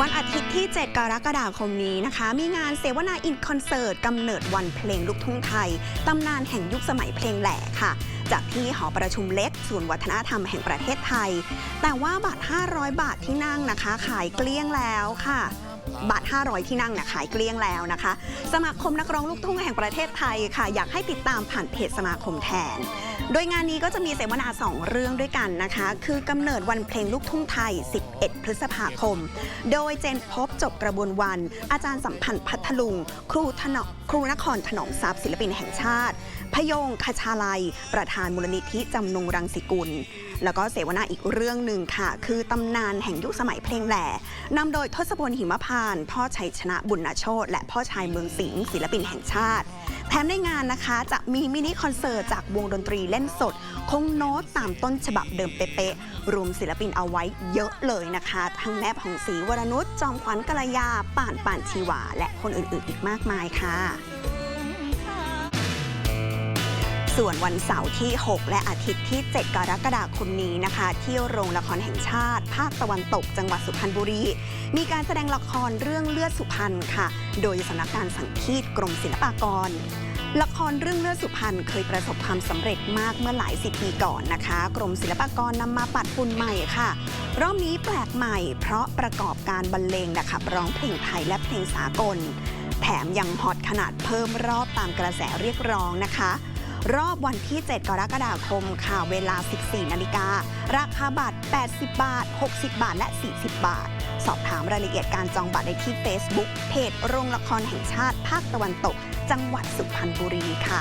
วันอาทิตย์ที่ 7 กรกฎาคมนี้นะคะ มีงานเสวนาอินคอนเสิร์ตกำเนิดวันเพลงลูกทุ่งไทย ตำนานแห่งยุคสมัยเพลงแหล่ค่ะ จากที่หอประชุมเล็กศูนย์วัฒนธรรมแห่งประเทศไทย แต่ว่าบัตร 500 บาทที่นั่งนะคะ ขายเกลี้ยงแล้วค่ะ บัตร500 ที่นั่งนะขายเกลี้ยงแล้วนะคะ สมาคมนักร้องลูกทุ่งแห่งประเทศไทยค่ะ อยากให้ติดตามผ่านเพจสมาคมแทน โดยงานนี้ก็จะมีเสวนา 2 เรื่องด้วยกันนะคะ คือกำเนิดวันเพลงลูกทุ่งไทย 11 พฤษภาคม โดยเจนพบจบกระบวนวัน อาจารย์สัมพันธ์พัทลุง ครูถนอครูนครถนอมทรัพย์ศิลปินแห่งชาติ พยงคชาลัย ประธานมูลนิธิจำนงรังสิกุลแล้วก็เสวนาอีกเรื่องหนึ่งค่ะ คือตำนานแห่งยุคสมัยเพลงแหล่นำโดยทศพลหิมพาน พ่อชัยชนะบุญนาโชตและพ่อชายเมืองสิงห์ศิลปินแห่งชาติ แถมในงานนะคะจะมีมินิคอนเสิร์ตจากวงดนตรีเล่นสด คงโน้ตตามต้นฉบับเดิมเป๊ะๆ รวมศิลปินเอาไว้เยอะเลยนะคะ ทั้งแม่ผ่องศรีวรนุชจอมขวัญกัลยาป่านป่านชีวา และคนอื่นๆอีกมากมายค่ะ ส่วนวันเสาร์ที่ 6 และอาทิตย์ที่ 7 กรกฎาคมนี้นะคะ ที่โรงละครแห่งชาติ ภาคตะวันตกจังหวัดสุพรรณบุรี มีการแสดงละครเรื่องเลือดสุพรรณค่ะ โดยสำนักงานสังคีตกรมศิลปากรละครเรื่องเลือดสุพรรณเคยประสบความสำเร็จมากเมื่อหลายสิบปีก่อนนะคะ กรมศิลปากรนำมาปัดฝุ่นใหม่ค่ะ รอบนี้แปลกใหม่ เพราะประกอบการบรรเลงและขับร้องเพลงไทยและเพลงสากล แถมยังฮอตขนาดเพิ่มรอบตามกระแสเรียกร้องนะคะ รอบวันที่ 7 กรกฎาคมค่ะเวลา 14 นาฬิการาคาบัตร 80 บาท 60 บาท และ 40 บาท สอบถามรายละเอียดการจองบัตรได้ที่ Facebook เพจโรงละครแห่งชาติภาคตะวันตก จังหวัดสุพรรณบุรีค่ะ